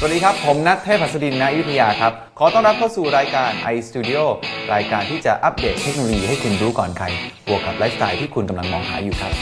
สวัสดีครับ ผมนัทเทพหัสดินณอยุธยาครับ ขอต้อนรับเข้าสู่รายการ iStudio รายการที่จะอัปเดตเทคโนโลยีให้คุณรู้ก่อนใคร บวกกับไลฟ์สไตล์ที่คุณกำลังมองหาอยู่ครับ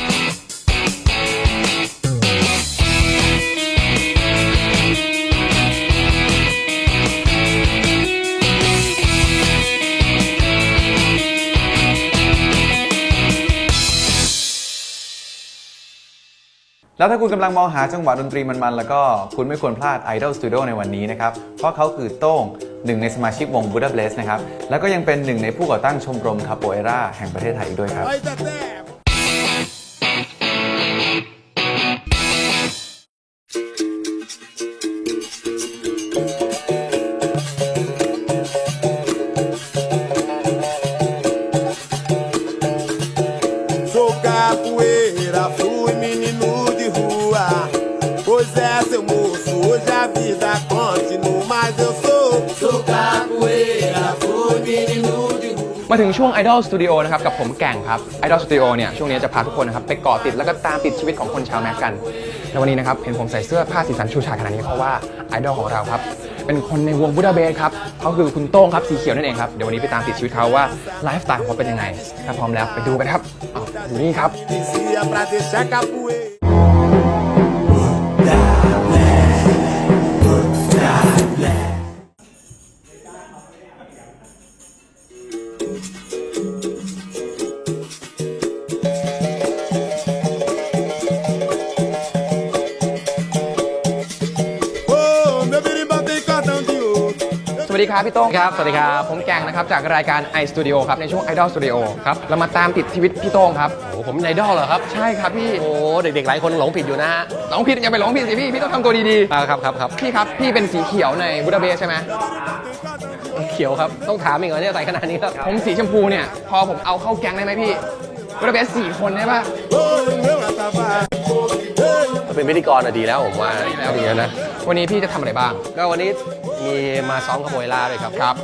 แล้วถ้าคุณกำลังมองหาจังหวะดนตรีมันๆ แล้วก็คุณไม่ควรพลาด Idol Studio ในวันนี้นะครับ เพราะเขาคือโต้งหนึ่งในสมาชิกวง Buddha Bless นะครับ แล้วก็ยังเป็นหนึ่งในผู้ก่อตั้งชมรมคาโปเอราแห่งประเทศไทยอีกด้วยครับ Aí tá มาถึงช่วง Idol Studio นะครับ กับผมแก่งครับ Idol Studio เนี่ย ช่วงนี้จะพาทุกคนนะครับ ไปเกาะติดแล้วก็ตามติดชีวิตของคนชาวแม็กกัน ในวันนี้นะครับ เห็นผมใส่เสื้อผ้าสีสันชูชาดขนาดนี้เพราะว่าไอดอลของเราครับ เป็นคนในวงบูดาเบสครับเขาคือคุณโต้งครับสีเขียวนั่นเองครับ เดี๋ยววันนี้ไปตามติดชีวิตเขาว่าไลฟ์สไตล์ของเขาเป็นยังไงถ้าพร้อมแล้วไปดูกันครับออยู่นี่ครับ วัสดีครับพี่โต้งครับ สวัสดีครับ ผมแก่งนะครับจากรายการ i Studio ครับในช่วง Idol Studio ครับ เรามาตามติดชีวิตพี่โต้งครับ โอ้โหผมไอดอลเหรอครับ ใช่ครับพี่ โอ้เด็กๆหลายคนหลงผิดอยู่นะฮะร้องผิดอย่าไปร้องผิดสิพี่ พี่ต้องทำตัวดีอ่าครับครับครับๆพี่ครับพี่เป็นสีเขียวในบูดาเบสใช่ไหมเขียวครับ ต้องถามอีกเหรอเนี่ยใส่ขนาดนี้ครับ ผมสีชมพูเนี่ยพอผมเอาเข้าแก๊งได้ไหมพี่บูดาเบสสี่คนได้ปะ Oi, meu atavá. Ei, เป็นพิธีกรอะดีแล้วผมว่าดีแล้วดีแล้วนะวันนี้พี่จะทำอะไรบ้าง ก็วันนี้ มีมาซ้อมคาโบเอล่าด้วยครับครับ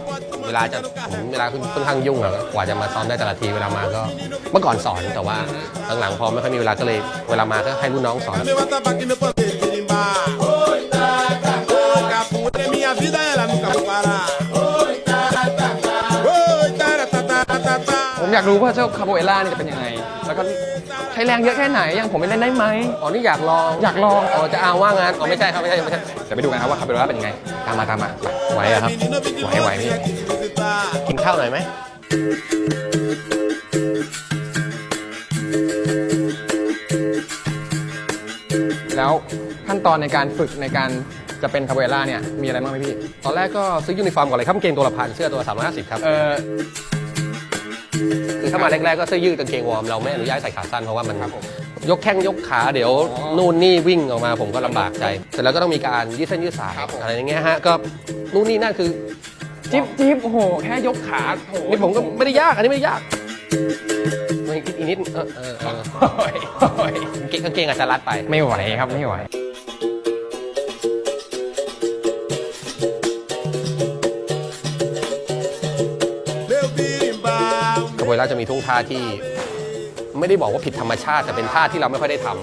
เวลาจะผมเวลาค่อนข้างยุ่งอะกว่าจะมาซ้อมได้แต่ละทีเวลามาก็ เมื่อก่อนสอนแต่ว่าหลังๆพอไม่ค่อยมีเวลาก็เลยเวลามาก็ให้รุ่นน้องสอน อยากรู้ว่าเจ้าคาโบเอล่านี่จะเป็นยังไง แล้วก็ใช้แรงเยอะแค่ไหน ยังผมไปเล่นได้ไหมอ๋อ นี่อยากลอง อยากลอง อ๋อ จะเอาว่างานอ๋อ ไม่ใช่ครับ ไม่ใช่ ไม่ใช่ เดี๋ยวไปดูกันครับว่าคาโบเอล่าเป็นยังไง ตามมาตามมาไปไหวอะครับ Menino, vim de Vai, vai, você vai. aqui te visitar. กินข้าวหน่อยไหมแล้วขั้นตอนในการฝึกในการจะเป็นคาโบเอล่าเนี่ย มีอะไรบ้างไหมพี่ ตอนแรกก็ซื้อยูนิฟอร์มก่อนเลยครับกางเกงตัวละพันเสื้อตัวละ350ครับ เออ คือถ้ามาแรกๆก็เสื้อยืดกางเกงวอร์มเราไม่อนุญาตใส่ขาสั้นเพราะว่ามัน ยกแข้งยกขาเดี๋ยวนู่นนี่วิ่งออกมาผมก็ลำบากใจ เสร็จแล้วก็ต้องมีการยืดเส้นยืดสายอะไรอย่างเงี้ยฮะก็นู่นนี่นั่นคือจิ๊บจิ๊บโอ้โห แค่ยกขาโอ้โหนี่ผมก็ไม่ได้ยากอันนี้ไม่ได้ยากอีกนิดเออเออเออโอ้ยโอ้ยกางเกงกางเกงอาจจะรัดไป ไม่ไหวครับไม่ไหว วยล่าจะมีทุ่งท่าที่ไม่ได้บอกว่าผิดธรรมชาติ แต่เป็นท่าที่เราไม่ค่อยได้ทำ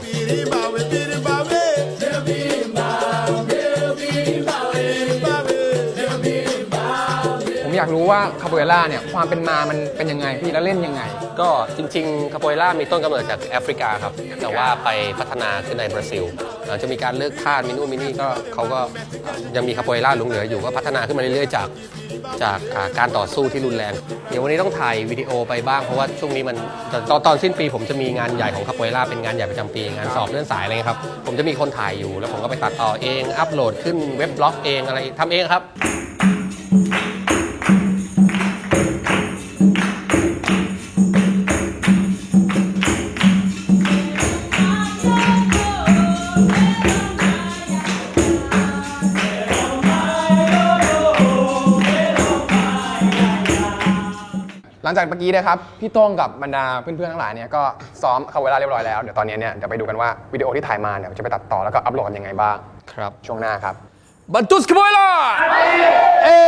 ผมอยากรู้ว่าคาโบเอล่าเนี่ยความเป็นมามันเป็นยังไงพี่แล้วเล่นยังไง ก็จริงๆคาโปเอล่ามีต้นกำเนิดจากแอฟริกาครับ แต่ว่าไปพัฒนาขึ้นในบราซิล จะมีการเลิกทาสมินู่นมินี่ก็เขาก็ยังมีคาโปเอล่าหลงเหลืออยู่ก็พัฒนาขึ้นมาเรื่อยๆจากจากการต่อสู้ที่รุนแรง เดี๋ยววันนี้ต้องถ่ายวิดีโอไปบ้างเพราะว่าช่วงนี้มันตอนตอนตอนสิ้นปีผมจะมีงานใหญ่ของคาโปเอล่าเป็นงานใหญ่ประจำปีงานสอบเลื่อนสายอะไรครับผมจะมีคนถ่ายอยู่แล้วผมก็ไปตัดต่อเองอัปโหลดขึ้นเว็บบล็อกเองอะไรทำเองครับ ลังจากเมื่อกี้นะครับพี่โต้งกับบรรดาเพื่อนๆทั้งหลายเนี่ยก็ซ้อมคาโบเอล่าเรียบร้อยแล้วเดี๋ยวตอนนี้เนี่ยเดี๋ยวไปดูกันว่าวิดีโอที่ถ่ายมาเนี่ยจะไปตัดต่อแล้วก็อัปโหลดกันยังไงบ้างครับช่วงหน้าครับบันทุสคาโปเอล่าเอ้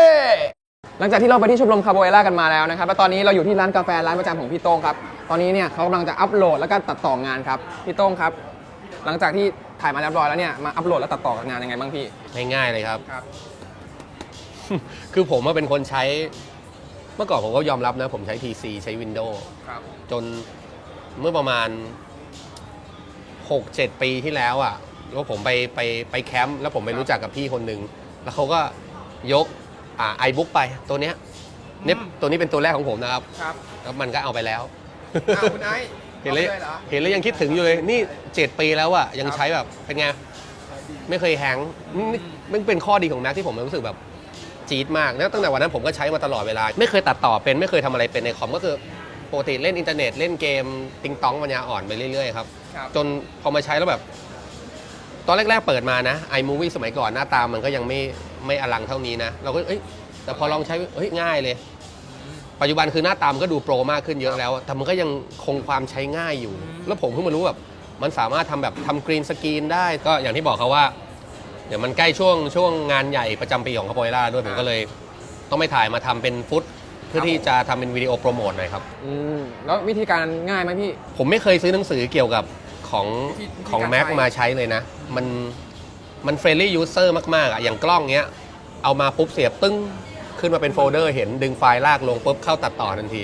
หลังจากที่เราไปที่ชมรมคาโบเอล่ากันมาแล้วนะครับแล้วตอนนี้เราอยู่ที่ร้านกาแฟร้านประจำของพี่โต้งครับตอนนี้เนี่ยเขากำลังจะอัปโหลดแล้วก็ตัดต่องานครับพี่โต้งครับ หลังจากที่ถ่ายมาเรียบร้อยแล้วเนี่ยมาอัปโหลดแล้วตัดต่อกับงานยังไงบ้างพี่ง่ายๆเลยครับ ครับ คือผมว่าเป็นคนใช้ เมื่อก่อนผมก็ยอมรับนะ ผมใช้ PC ใช้ Windows ครับจนเมื่อประมาณ 6-7 ปีที่แล้วอะแล้วผมไปไปไปแคมป์แล้วผมไปรู้จักกับพี่คนหนึ่งแล้วเขาก็ยกอ่าไอบุ๊กไปตัวเนี้ยเนี่ยตัวนี้เป็นตัวแรกของผมนะครับ ครับแล้วมันก็เอาไปแล้วอ้าวคุณไอซ์เห็นเลยอาไปเหรอเห็นแล้วยังคิดถึงอยู่เลยนี่ 7 ปีแล้วอะยังครับใช้แบบเป็นไง ไม่เคยแฮงก์นี่มันเป็นข้อดีของแม็กที่ผมรู้สึกแบบ จี๊ดมากแล้วตั้งแต่วันนั้นผมก็ใช้มาตลอดเวลา ไม่เคยตัดต่อเป็นไม่เคยทำอะไรเป็นในคอมก็คือปกติเล่นอินเทอร์เน็ตเล่นเกมติงต้องปัญญาอ่อนไปเรื่อยๆครับครับจนพอมาใช้แล้วแบบ ตอนแรก ๆ เปิดมานะ iMovie สมัยก่อนหน้าตามันก็ยังไม่ไม่อลังเท่านี้นะ เราก็เอ้ยแต่พอลองใช้เฮ้ยง่ายเลย ปัจจุบันคือหน้าตามนก็ดูโปรมากขึ้นเยอะแล้ว แต่มันก็ยังคงความใช้ง่ายอยู่ แล้วผมเพิ่งมารู้แบบมันสามารถทำแบบทำกรีนสกรีนได้ก็อย่างที่บอกเขาว่าเดี๋ยวมันใกล้ช่วงช่วงงานใหญ่ประจำปีของคาโปเอล่าด้วยผมก็เลย ต้องไปถ่ายมาทำเป็นฟุตเพื่อที่จะทำเป็นวิดีโอโปรโมทหน่อยครับ อืมแล้ววิธีการง่ายไหมพี่ ผมไม่เคยซื้อหนังสือเกี่ยวกับของวิธีของการ Mac ใช้ มาใช้เลยนะ มันมันเฟรนลี่ยูเซอร์มาก ๆ อะ อย่างกล้องเนี้ย เอามาปุ๊บเสียบตึ้ง ขึ้นมาเป็นโฟลเดอร์เห็นดึงไฟล์ลากลงปุ๊บเข้าตัดต่อทันที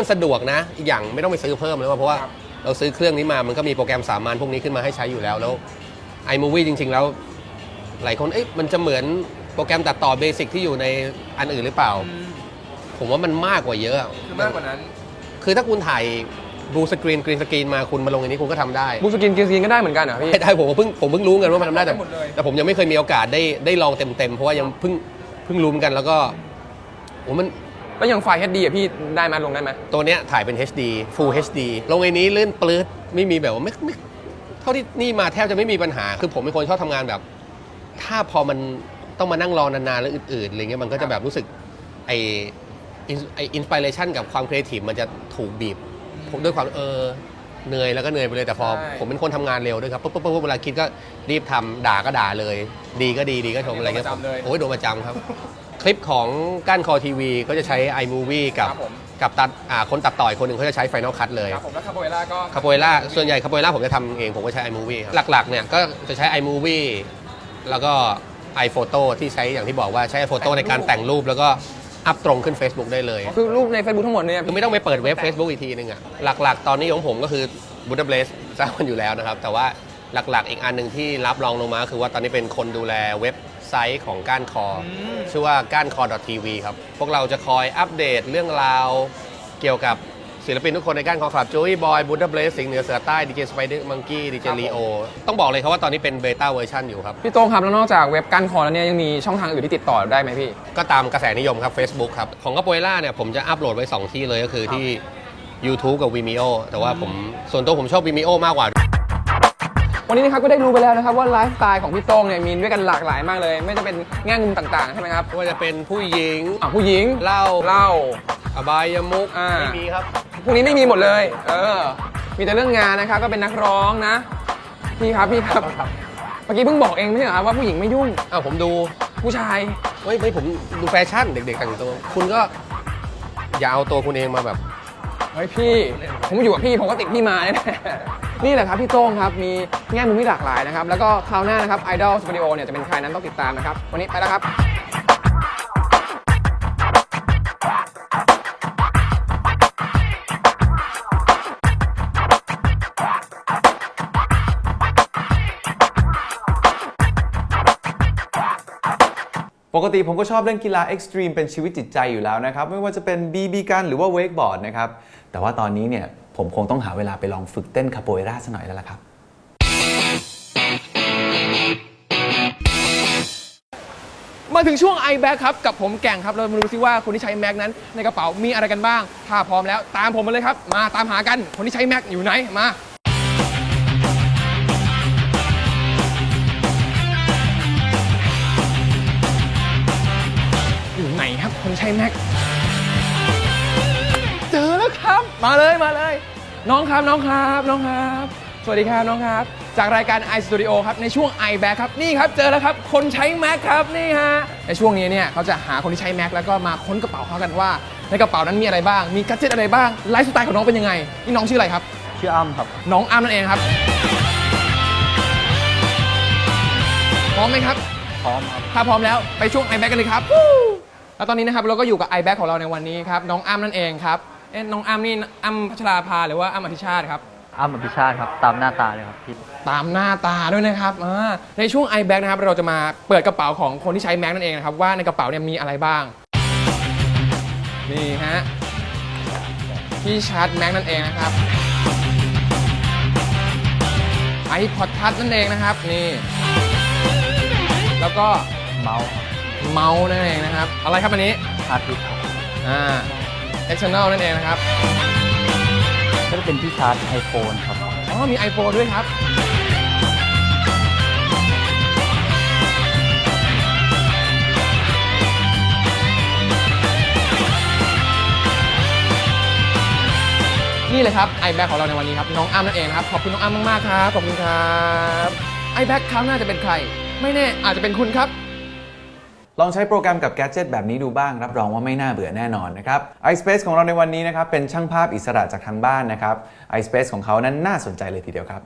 มว่ามันสะดวกนะ อีกอย่างไม่ต้องไปซื้อเพิ่มเลยว่าเพราะว่าครับเราซื้อเครื่องนี้มามันก็มีโปรแกรมสามัญพวกนี้ขึ้นมาให้ใช้อยู่แล้วแล้ว iMovie จริง ๆ แล้ว หลายคนเอ๊ะมันจะเหมือนโปรแกรมตัดต่อเบสิกที่อยู่ในอันอื่นหรือเปล่า ผมว่ามันมากกว่าเยอะ คือมากกว่านั้น คือถ้าคุณถ่ายบูสกรีนกรีนสกรีนมาคุณมาลงอันนี้คุณก็ทำได้บูสกินกินสกินก็ได้เหมือนกันเหรอพี่ได้ได้ผมก็เพิ่งผมเพิ่งรู้กันว่ามันทำได้แต่ได้หมดเลยแต่ผมยังไม่เคยมีโอกาสได้ได้ลองเต็มๆเพราะว่ายังเพิ่งเพิ่งรู้เหมือนกันแล้วก็โอ้มัน แล้วอย่างไฟล์ HD อะพี่ได้ไหมลงได้ไหม ตัวเนี้ยถ่ายเป็น HD Full HD ลงไอ้นี้ลื่นปลื้ดไม่มีแบบว่าไม่ไม่เท่าที่นี่มาแทบจะไม่มีปัญหา คือผมเป็นคนชอบทำงานแบบ ถ้าพอมันต้องมานั่งรอนานๆแล้วอื่นๆอะไรเงี้ยมันก็จะแบบรู้สึกไอไออินสปิเรชันกับความครีเอทีฟมันจะถูกบีบผมด้วยความเออ เหนื่อยแล้วก็เหนื่อยไปเลยแต่พอ ใช่ ผมเป็นคนทำงานเร็วด้วยครับปุ๊บปุ๊บปุ๊บเวลาคิดก็รีบทำด่าก็ด่าเลย ดีก็ดีดีก็ชมอะไรเงี้ยโดนประจำเลยโอ้ยโดนประจำครับ คลิปของก้านคอทีวีก็จะใช้ iMovie กับครับผม กับตัดอ่าคนตัดต่อยคนหนึ่งเขาจะใช้ Final Cut เลย ครับผมแล้วคาโบเอล่าก็ คาโปเอล่าส่วนใหญ่คาโปเอล่าผมจะทำเอง ผมก็ใช้ iMovie ครับ หลักๆ เนี่ย ก็จะใช้ iMovie แล้วก็ iPhoto ที่ใช้อย่างที่บอกว่าใช้ iPhoto ในการแต่งรูปแล้วก็ อัพตรงขึ้น Facebook ได้เลย คือรูปใน Facebook ทั้งหมดเนี่ยคือไม่ต้องไปเปิดเว็บ Facebook อีกทีนึงอะหลักๆ ตอนนี้ของผมก็คือ b u d d h a b l a z e ทราบกันอยู่แล้วนะครับ แต่ว่าหลักๆ อีกอันหนึ่งที่รับรองลงมา คือว่าตอนนี้เป็นคนดูแลเว็บไซต์ของก้านคออชื่อว่าก้านคอ .tv ครับ พวกเราจะคอยอัปเดตเรื่องราวเกี่ยวกับ ศิลปินทุกคนในก้านคอคลับจูอี้บอยบูดาเบลสสิงห์เหนือเสือใต้ดีเจสไปเดอร์มังกี้ดีเจลีโอต้องบอกเลยครับว่าตอนนี้เป็นเบต้าเวอร์ชันอยู่ครับ พี่โต้งครับแล้วนอกจากเว็บกั้นคอแล้วเนี่ยยังมีช่องทางอื่นที่ติดต่อได้ไหมพี่ ก็ตามกระแสนิยมครับ Facebook ครับ ของก a โปเอล่าเนี่ยผมจะอัปโหลดไว้ 2 ที่เลยก็คือที่ YouTube กับ Vimeo แต่ว่าผมส่วนตัวผมชอบ Vimeo มากกว่า วันนี้นะครับก็ได้รู้ไปแล้วนะครับว่าไลฟ์สไตล์ของพี่โต้งเนี่ยมีด้วยกันหลากหลายมากเลย ไม่จะเป็นแง่มุมต่างๆใช่ไหมครับไม่ว่าจะเป็นผู้หญิงอะผู้หญิงเหล้าเหล้าอบายมุกอ่า ไม่มีครับ พวกนี้ไม่มีหมดเลย เออ มีแต่เรื่องงานนะครับ ก็เป็นนักร้องนะ พี่ครับพี่ครับเมื่อกี้เพิ่งบอกเองไม่ใช่เหรอครับว่าผู้หญิงไม่ยุ่ง อ้าวผมดูผู้ชายไม่ไม่ผมดูแฟชั่นเด็กๆแต่งตัว คุณก็ อย่าเอาตัวคุณเองมาแบบ เฮ้ยพี่ ผมอยู่กับพี่ผมก็ติดพี่มาแน่ๆนี่แหละครับพี่โต้งครับมีแง่มุมที่หลากหลายนะครับ แล้วก็คราวหน้านะครับ Idol Studio เนี่ยจะเป็นใครนั้นต้องติดตามนะครับ วันนี้ไปแล้วครับ ปกติผมก็ชอบเล่นกีฬาเอ็กซ์ตรีมเป็นชีวิตจิตใจอยู่แล้วนะครับ ไม่ว่าจะเป็นบีบีกันหรือว่าเวกบอร์ดนะครับ แต่ว่าตอนนี้เนี่ยผมคงต้องหาเวลาไปลองฝึกเต้นคาโปเอราสักหน่อยแล้วล่ะครับ มาถึงช่วง i b a c ครับ กับผมแก่งครับ เรามาดูซิว่าคนที่ใช้ Mac นั้นในกระเป๋ามีอะไรกันบ้าง ถ้าพร้อมแล้วตามผมมาเลยครับ มาตามหากันคนที่ใช้ Mac อยู่ไหนมา ครับคนใช้ Mac เจอแล้วครับ มาเลยมาเลย น้องครับน้องครับน้องครับ สวัสดีครับน้องครับ จากรายการ iStudio ครับในช่วง iBack ครับนี่ครับเจอแล้วครับคนใช้ Mac ครับนี่ฮะในช่วงนี้เนี่ยเขาจะหาคนที่ใช้ Mac แล้วก็มาค้นกระเป๋าเขากันว่า ในกระเป๋านั้นมีอะไรบ้าง มีกัจเจตอะไรบ้างไลฟ์สไตล์ของน้องเป็นยังไงนี่น้องชื่ออะไรครับ ชื่ออ้ำครับ น้องอ้ามนั่นเองครับพร้อมไหมครับ พร้อมครับ ถ้าพร้อมแล้วไปช่วง iBack กันเลยครับ แล้วตอนนี้นะครับเราก็อยู่กับ iBack ของเราในวันนี้ครับน้องอ้ามนั่นเองครับเอ๊ะน้องอ้ามนี่อ้ำพัชราภาหรือว่าอ้ำอธิชาติครับ อ้ำอภิชาติครับตามหน้าตาเลยครับพี่ตามหน้าตาด้วยนะครับอ่าในช่วง iBack นะครับเราจะมาเปิดกระเป๋าของคนที่ใช้ Mac นั่นเองนะครับว่าในกระเป๋าเนี่ยมีอะไรบ้าง นี่ฮะที่ชาร์จ Mac นั่นเองนะครับ iPod Touch นั่นเองนะครับนี่ แล้วก็เมาส์ เมาส์นั่นเองนะครับ อะไรครับอันนี้ฮาร์ดดิสก์ครับอ่า external นั่นเองนะครับ ก็จะเป็นที่ชาร์จไอโฟนครับอ๋อมี iPhone ด้วยครับ นี่เลยครับ iBack ของเราในวันนี้ครับ น้องอ้ำนั่นเองนะครับ ขอบคุณน้องอ้ำมากๆครับ ขอบคุณครับ iBack คราวหน้าจะเป็นใคร ไม่แน่อาจจะเป็นคุณครับ ลองใช้โปรแกรมกับแกดเจิตแบบนี้ดูบ้าง รับรองว่าไม่น่าเบื่อแน่นอนนะครับ iSpace ของเราในวันนี้นะครับเป็นช่างภาพอิสระจากทางบ้านนะครับ iSpace ของเขานั้นน่าสนใจเลยทีเดียวครับ